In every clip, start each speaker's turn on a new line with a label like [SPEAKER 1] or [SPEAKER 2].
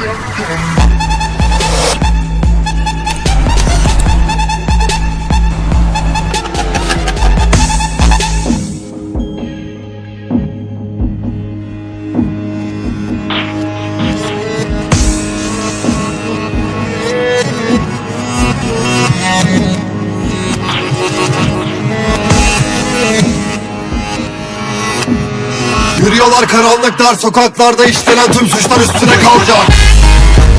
[SPEAKER 1] Jump, jump. Yürüyorlar karanlık dar sokaklarda işlenen tüm suçlar üstüne kalacak.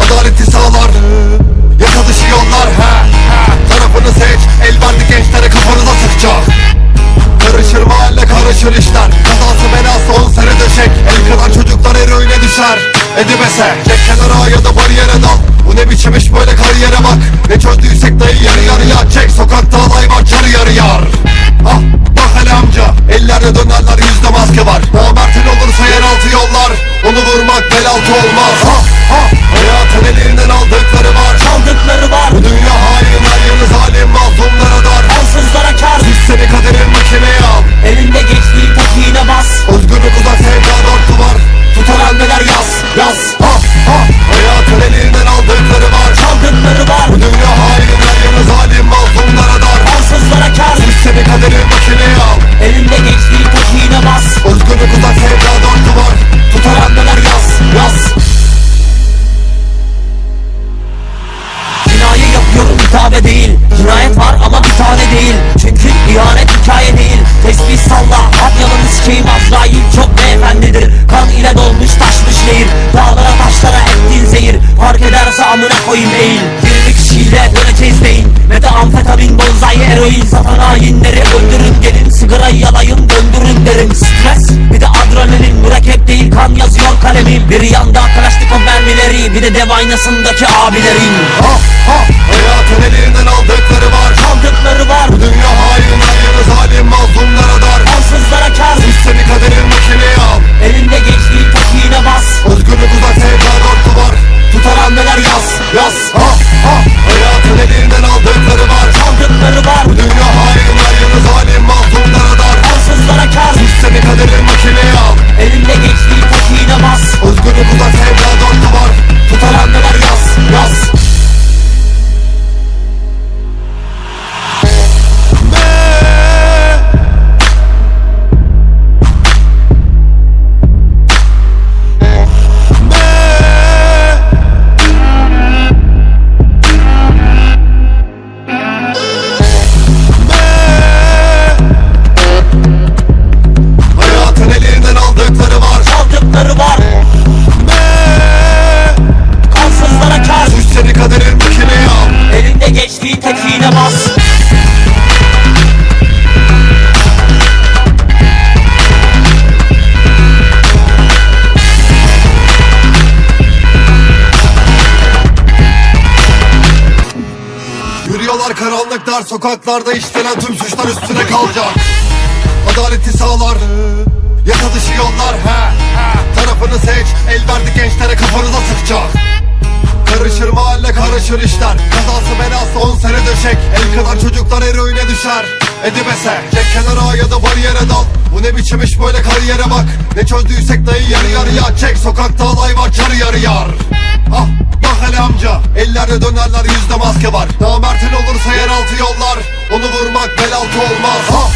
[SPEAKER 1] Adaleti sağlar Yasa yollar he, he. Tarafını seç El verdi gençlere kafanıza sıkacak. Karışır mahalle karışır işler. Kazası belası on sene döşek. El kadar çocuklar eroine düşer. Edibese Çek kenara ya da bariyere dal. Bu ne biçim iş böyle kariyere bak. Ne çözdüysek dayı yarı yarıya Çek olmaz
[SPEAKER 2] hitabe değil. Cinayet var ama bir tane değil. Çünkü ihanet hikaye değil. Tesbih salla at yalanı sikeyim Azrail çok beyefendidir. Kan ile dolmuş taşmış nehir. Dağlara taşlara ettiğin zehir. Fark ederse amına koyayım eğil. 20 kişiyle döneceğiz beyin Meta amfetamin bonzai eroin. Satan hainleri öldürün gelin Sigarayı yalayın döndürün derim. Stres bir de adrenalin. Mürekkep değil kan yazıyor kalemim. Bir yanda Kalashnikov mermileri Bir de dev aynasındaki abilerin
[SPEAKER 1] Ha ha Yürüyorlar karanlık dar sokaklarda işlenen tüm suçlar üstüne kalacak. Adaleti sağlar Yasa dışı yollar he. Tarafını seç El verdi gençlere kafanıza sıkacak. Karışır mahalle karışır işler. Kazası belası on sene döşek. El kadar çocuklar eroine düşer. Edibese Çek kenara ya da bariyere dal. Bu ne biçim iş böyle kariyere bak. Ne çözdüysek dayı yarı yarıya Çek. Sokakta alay var çarı yarı yar. Ah bak amca Ellerde dönerler yüzde maske var. Namertin olursa yeraltı yollar. Onu vurmak bel altı olmaz. Ha